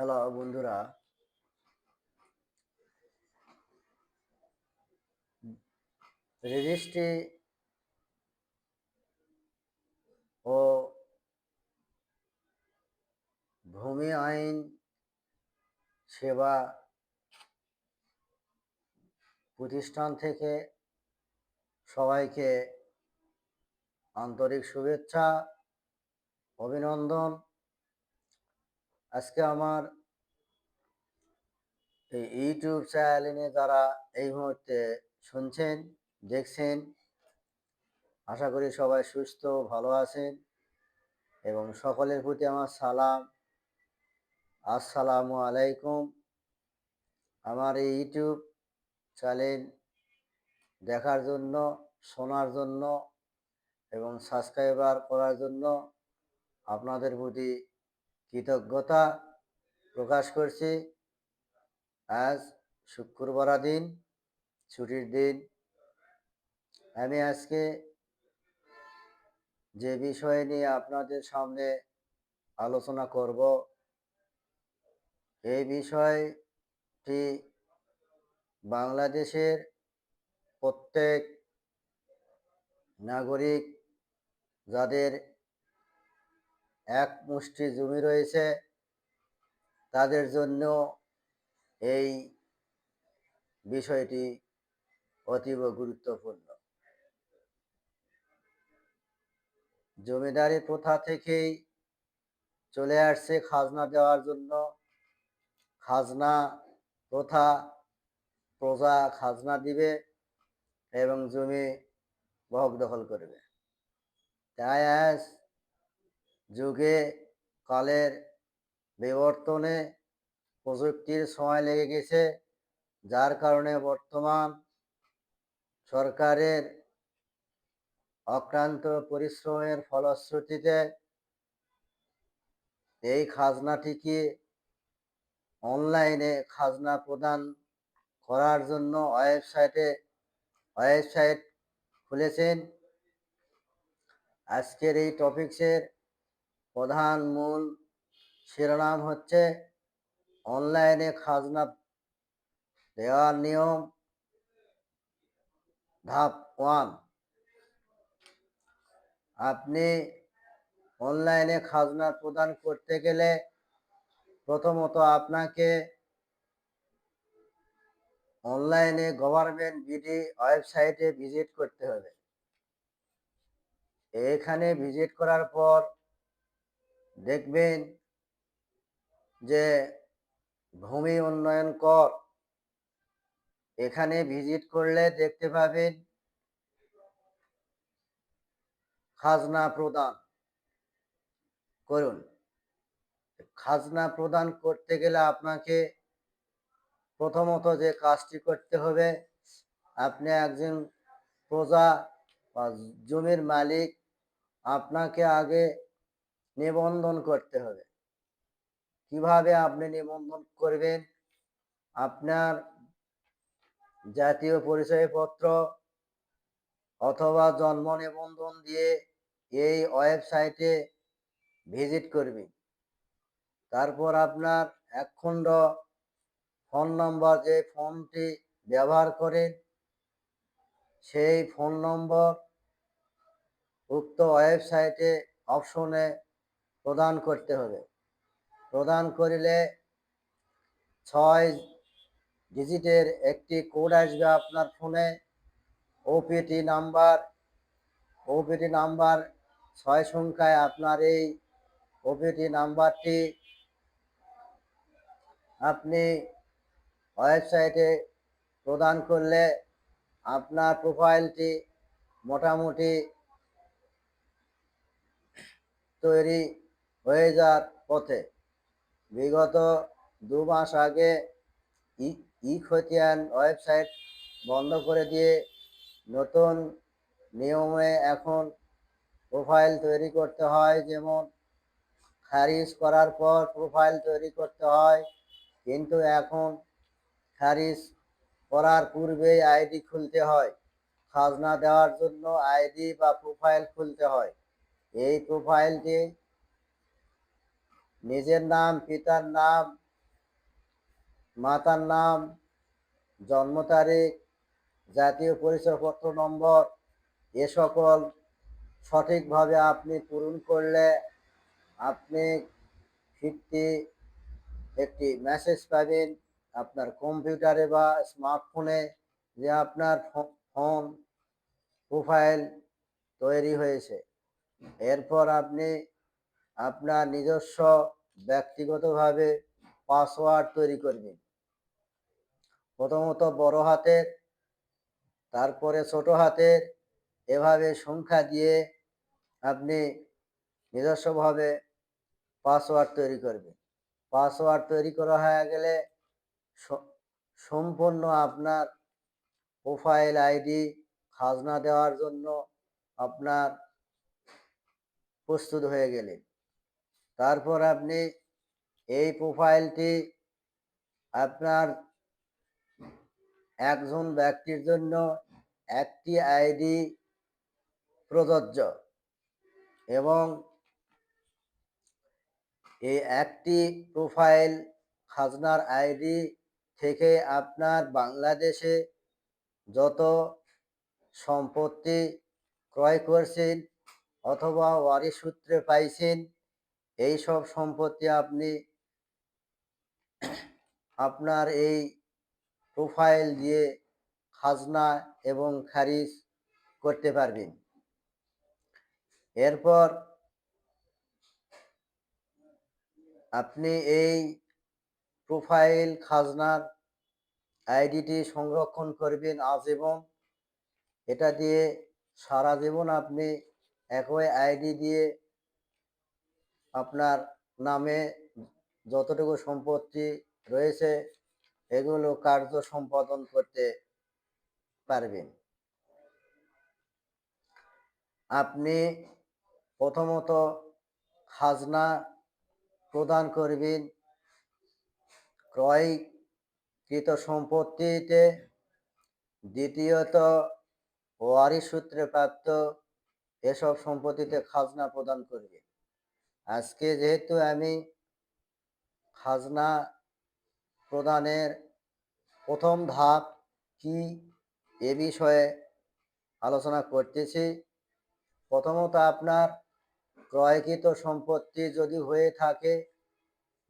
Hello বন্ধুরা। Registry ও ভূমি আইন সেবা প্রতিষ্ঠান থেকে সবাইকে আন্তরিক শুভেচ্ছা, অভিনন্দন। আজকে আমার এই ইউটিউব চ্যানেলে যারা এই মুহূর্তে শুনছেন, দেখছেন, আশা করি সবাই সুস্থ, ভালো আছেন এবং সকলের প্রতি আমার সালাম। আসসালামু আলাইকুম। আমার এই ইউটিউব চ্যানেল দেখার জন্য, শোনার জন্য এবং সাবস্ক্রাইবার করার জন্য আপনাদের প্রতি কৃতজ্ঞতা প্রকাশ করছি। আজ শুক্রবার দিন, ছুটির দিন। আমি আজকে যে বিষয় নিয়ে আপনাদের সামনে আলোচনা করব, এই বিষয়টি বাংলাদেশের প্রত্যেক নাগরিক যাদের এক মুষ্টি জমি রয়েছে, তাদের জন্য এই বিষয়টি অতীব গুরুত্বপূর্ণ। জমিদারি প্রথা থেকেই চলে আসছে খাজনা দেওয়ার জন্য? খাজনা প্রথা প্রজা খাজনা দিবে এবং জমি বহক দখল করবে? তাই আজ যুগে কালের বিবর্তনে প্রযুক্তির সময় লেগে গেছে, যার কারণে বর্তমান সরকারের অক্লান্ত পরিশ্রমের ফলশ্রুতিতে এই খাজনাটিকে অনলাইনে খাজনা প্রদান করার জন্য ওয়েবসাইটে, ওয়েবসাইট খুলেছেন? আজকের এই টপিক্সের প্রধান মূল শিরোনাম হচ্ছে অনলাইনে খাজনা দেওয়ার নিয়ম ধাপ ওয়ান। আপনি অনলাইনে খাজনা প্রদান করতে গেলে প্রথমত আপনাকে অনলাইনে গভর্নমেন্ট বিডি ওয়েবসাইটে ভিজিট করতে হবে। এখানে ভিজিট করার পর দেখবেন যে ভূমি উন্নয়ন কর। এখানে ভিজিট করলে দেখতে পাবেন খাজনা প্রদান। করুন। খাজনা প্রদান করতে গেলে আপনাকে প্রথমত যে কাজটি করতে হবে, আপনি একজন প্রজা বা জমির মালিক, আপনাকে আগে নিবন্ধন করতে হবে। কীভাবে আপনি নিবন্ধন করবেন? আপনার জাতীয় পরিচয়পত্র অথবা জন্ম নিবন্ধন দিয়ে এই ওয়েবসাইটে ভিজিট করবেন। তারপর আপনার একখণ্ড ফোন নম্বর যে ফোনটি ব্যবহার করেন, সেই ফোন নম্বর উক্ত ওয়েবসাইটে অপশনে প্রদান করতে হবে। প্রদান করিলে ছয় ডিজিটের একটি কোড আসবে আপনার ফোনে। ওপিটি নাম্বার ওপিটি নাম্বার ছয় সংখ্যায় আপনার এই ওপিটি নাম্বারটি আপনি ওয়েবসাইটে প্রদান করলে আপনার প্রোফাইলটি মোটামুটি তৈরি হয়ে যাওয়ার পথে। বিগত দু মাস আগে ই খতিয়ান ওয়েবসাইট বন্ধ করে দিয়ে নতুন নিয়মে এখন প্রোফাইল তৈরি করতে হয়। যেমন, খারিজ করার পর প্রোফাইল তৈরি করতে হয়, কিন্তু এখন খারিজ করার পূর্বেই আইডি খুলতে হয়। খাজনা দেওয়ার জন্য আইডি বা প্রোফাইল খুলতে হয়। এই প্রোফাইলটি নিজের নাম, পিতার নাম, মাতার নাম, জন্ম তারিখ, জাতীয় পরিচয়পত্র নম্বর, এ সকল সঠিকভাবে আপনি পূরণ করলে আপনি ফিফটি একটি মেসেজ পাবেন আপনার কম্পিউটারে বা স্মার্টফোনে যে আপনার ফোন প্রোফাইল তৈরি হয়েছে। এরপর আপনি আপনার নিজস্ব ব্যক্তিগতভাবে পাসওয়ার্ড তৈরি করবেন। প্রথমত বড় হাতের, তারপরে ছোট হাতের, এভাবে সংখ্যা দিয়ে আপনি নিজস্বভাবে পাসওয়ার্ড তৈরি করবেন। পাসওয়ার্ড তৈরি করা হয়ে গেলে সম্পূর্ণ আপনার প্রোফাইল আইডি খাজনা দেওয়ার জন্য আপনার প্রস্তুত হয়ে গেলেন তারপর আপনি এই প্রোফাইলটি আপনার একজন ব্যক্তির জন্য একটি আইডি প্রযোজ্য এবং এই একটি প্রোফাইল খাজনার আইডি থেকে আপনার বাংলাদেশে যত সম্পত্তি ক্রয় করছেন অথবা ওয়ারিশ সূত্রে পাইছেন এই সব সম্পত্তি আপনি আপনার এই প্রোফাইল দিয়ে খাজনা এবং খারিজ করতে পারবেন। এরপর আপনি এই প্রোফাইল খাজনার আইডিটি সংরক্ষণ করবেন আজীবন এটা দিয়ে সারা জীবন আপনি একই আইডি দিয়ে আপনার নামে যতটুকু সম্পত্তি রয়েছে, এগুলো কার্য সম্পাদন করতে পারবেন। আপনি প্রথমত খাজনা প্রদান করবেন। ক্রয়কৃত সম্পত্তিতে। দ্বিতীয়ত ওয়ারি সূত্রে প্রাপ্ত এসব সম্পত্তিতে খাজনা প্রদান করবে। আজকে যেহেতু আমি খাজনা প্রদানের প্রথম ধাপ কি এ বিষয়ে আলোচনা করতেছি, প্রথমত আপনার ক্রয়কৃত সম্পত্তি যদি হয়ে থাকে,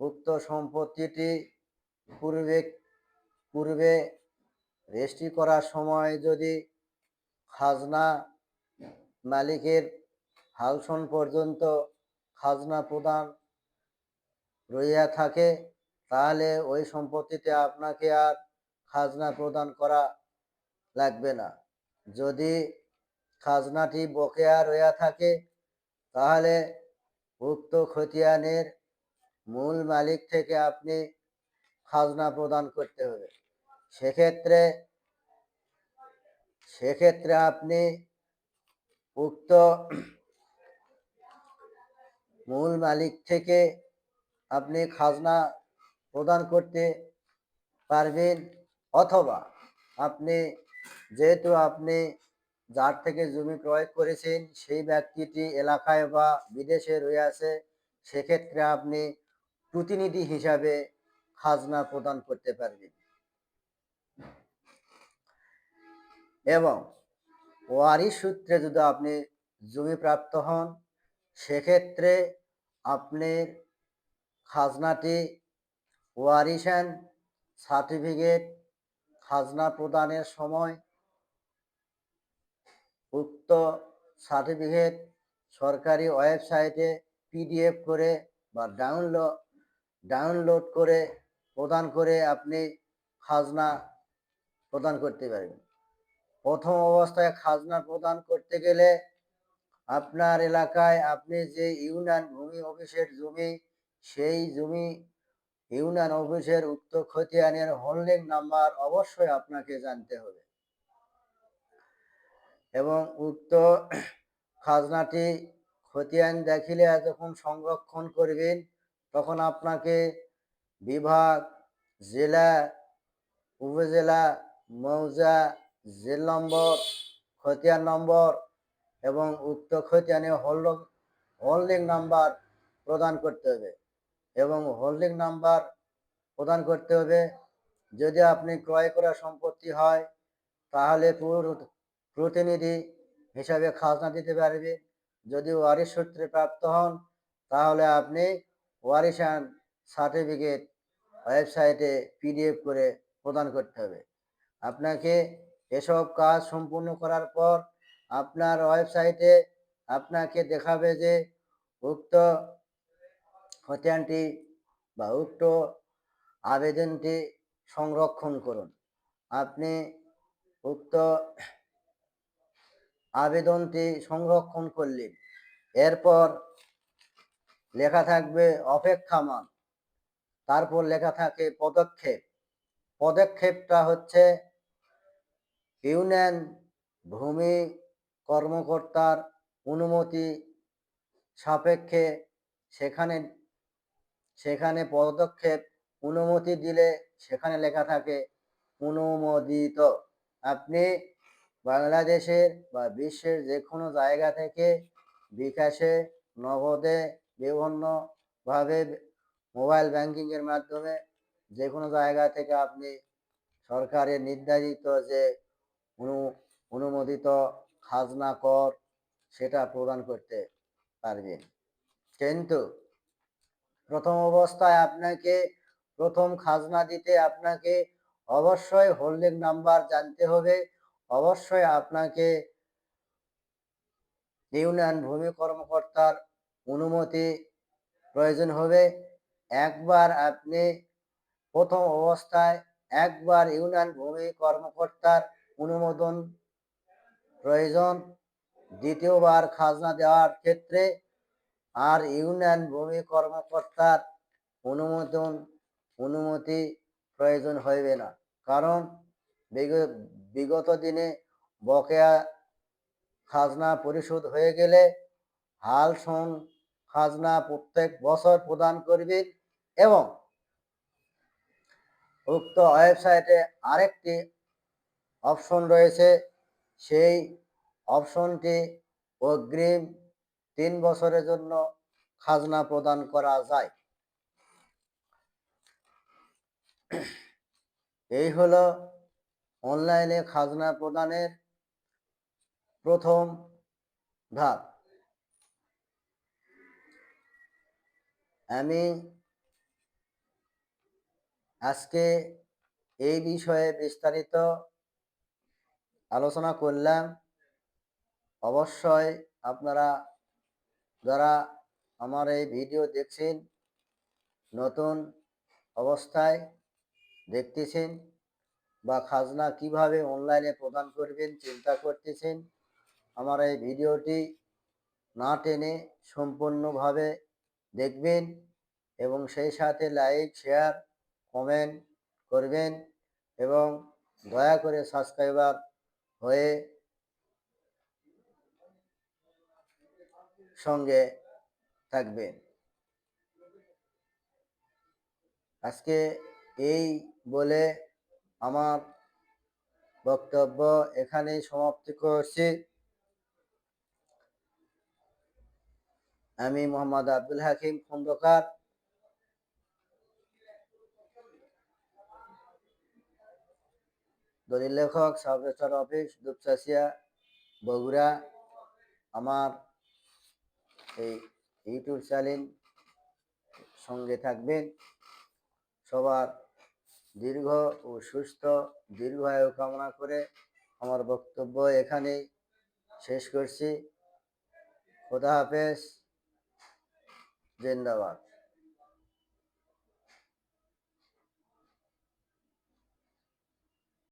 উক্ত সম্পত্তিটি পূর্বে পূর্বে রেজিস্ট্রি করার সময় যদি খাজনা মালিকের হালসন পর্যন্ত খাজনা প্রদান রইয়া থাকে, তাহলে ওই সম্পত্তিতে আপনাকে আর খাজনা প্রদান করা লাগবে না। যদি খাজনাটি বকেয়া রইয়া থাকে, তাহলে উক্ত খতিয়ানের মূল মালিক থেকে আপনি খাজনা প্রদান করতে হবে। সেক্ষেত্রে সেক্ষেত্রে আপনি উক্ত মূল মালিক থেকে আপনি খাজনা প্রদান করতে পারবেন অথবা আপনি যেহেতু আপনি যার থেকে জমি ক্রয় করেছেন, সেই ব্যক্তিটি এলাকায় বা বিদেশে রয়েছে সেক্ষেত্রে আপনি প্রতিনিধি হিসাবে খাজনা প্রদান করতে পারবেন। এবং ওয়ারিশ সূত্রে যদি আপনি জমি প্রাপ্ত হন, সেক্ষেত্রে আপনার খাজনাটি ওয়ারিশান সার্টিফিকেট, খাজনা প্রদানের সময়, উক্ত সার্টিফিকেট সরকারি ওয়েবসাইটে পিডিএফ করে বা ডাউনলোড ডাউনলোড করে প্রদান করে আপনি খাজনা প্রদান করতে পারবেন। প্রথম অবস্থায় খাজনা প্রদান করতে গেলে আপনার এলাকায় আপনি যে ইউনিয়ন ভূমি অফিসের জমি, সেই জমি ইউনিয়ন অফিসের উক্ত খতিয়ানের হোল্ডিং নাম্বার অবশ্যই আপনাকে জানতে হবে। এবং উক্ত খাজনাটি খতিয়ান দেখিলে যখন সংরক্ষণ করবেন, তখন আপনাকে বিভাগ, জেলা, উপজেলা, মৌজা, জেল নম্বর, খতিয়ান নম্বর এবং উক্ত খতিয়ানে হোল্ড হোল্ডিং নাম্বার প্রদান করতে হবে। এবং হোল্ডিং নাম্বার প্রদান করতে হবে। যদি আপনি ক্রয় করা সম্পত্তি হয়, তাহলে পুরো- প্রতিনিধি হিসাবে খাজনা দিতে পারবে। যদি ওয়ারিশ সূত্রে প্রাপ্ত হন, তাহলে আপনি ওয়ারিশান সার্টিফিকেট ওয়েবসাইটে পিডিএফ করে প্রদান করতে হবে। আপনাকে এসব কাজ সম্পূর্ণ করার পর আপনার ওয়েবসাইটে আপনাকে দেখাবে যে উক্ত খতিয়ানটি বা উক্ত আবেদনটি সংরক্ষণ করুন। আপনি উক্ত আবেদনটি সংরক্ষণ করলেন। এরপর লেখা থাকবে অপেক্ষামান। তারপর লেখা থাকে পদক্ষেপ। পদক্ষেপটা হচ্ছে ইউনিয়ন ভূমি কর্মকর্তার অনুমতি সাপেক্ষে সেখানে সেখানে পদক্ষেপ অনুমতি দিলে সেখানে লেখা থাকে অনুমোদিত। আপনি বাংলাদেশের বা বিশ্বের যে কোনো জায়গা থেকে বিকাশে নগদে বিভিন্নভাবে মোবাইল ব্যাংকিংয়ের মাধ্যমে যে কোনো জায়গা থেকে আপনি সরকারের নির্ধারিত যে অনু, অনুমোদিত খাজনা কর, সেটা প্রদান করতে পারবেন কিন্তু প্রথম অবস্থায় আপনাকে প্রথম খাজনা দিতে আপনাকে অবশ্যই হোল্ডিং নাম্বার জানতে হবে। অবশ্যই আপনাকে ইউনিয়ন ভূমি কর্মকর্তার অনুমতি প্রয়োজন হবে। একবার আপনি প্রথম অবস্থায় একবার ইউনিয়ন ভূমি কর্মকর্তার অনুমোদন প্রয়োজন। দ্বিতীয়বার খাজনা দেওয়ার ক্ষেত্রে আর ইউনিয়ন ভূমি কর্মকর্তার অনুমোদন, অনুমতি প্রয়োজন হইবে না। কারণ বিগত দিনে বকেয়া খাজনা পরিশোধ হয়ে গেলে হাল সন খাজনা প্রত্যেক বছর প্রদান করবে এবং উক্ত ওয়েবসাইটে আরেকটি অপশন রয়েছে সেই অপশনটি অগ্রিম তিন বছরের জন্য খাজনা প্রদান করা যায়। এই হলো অনলাইনে খাজনা প্রদানের প্রথম ধাপ। আমি আজকে এই বিষয়ে বিস্তারিত আলোচনা করলাম অবশ্যই আপনারা যারা আমার এই ভিডিও দেখছেন, নতুন অবস্থায় দেখতেছেন বা খাজনা কীভাবে অনলাইনে প্রদান করবেন চিন্তা করতেছেন, আমার এই ভিডিওটি না টেনে সম্পূর্ণভাবে দেখবেন এবং সেই সাথে লাইক, শেয়ার, কমেন্ট করবেন এবং দয়া করে সাবস্ক্রাইবার হয়ে সঙ্গে থাকবেন আজকে এই বলে আমার বক্তব্য এখানেই সমাপ্তি করছি। আমি মোহাম্মদ আব্দুল হাকিম খন্দকার। দলিল লেখক সাব অফিস দুপচাচিয়া বগুড়া, আমার এই ইউটিউব চ্যানেল সঙ্গে থাকবেন। সবার দীর্ঘ ও সুস্থ দীর্ঘায়ু কামনা করে আমার বক্তব্য এখানেই শেষ করছি। খোদা হাফেজ। জিন্দাবাদ।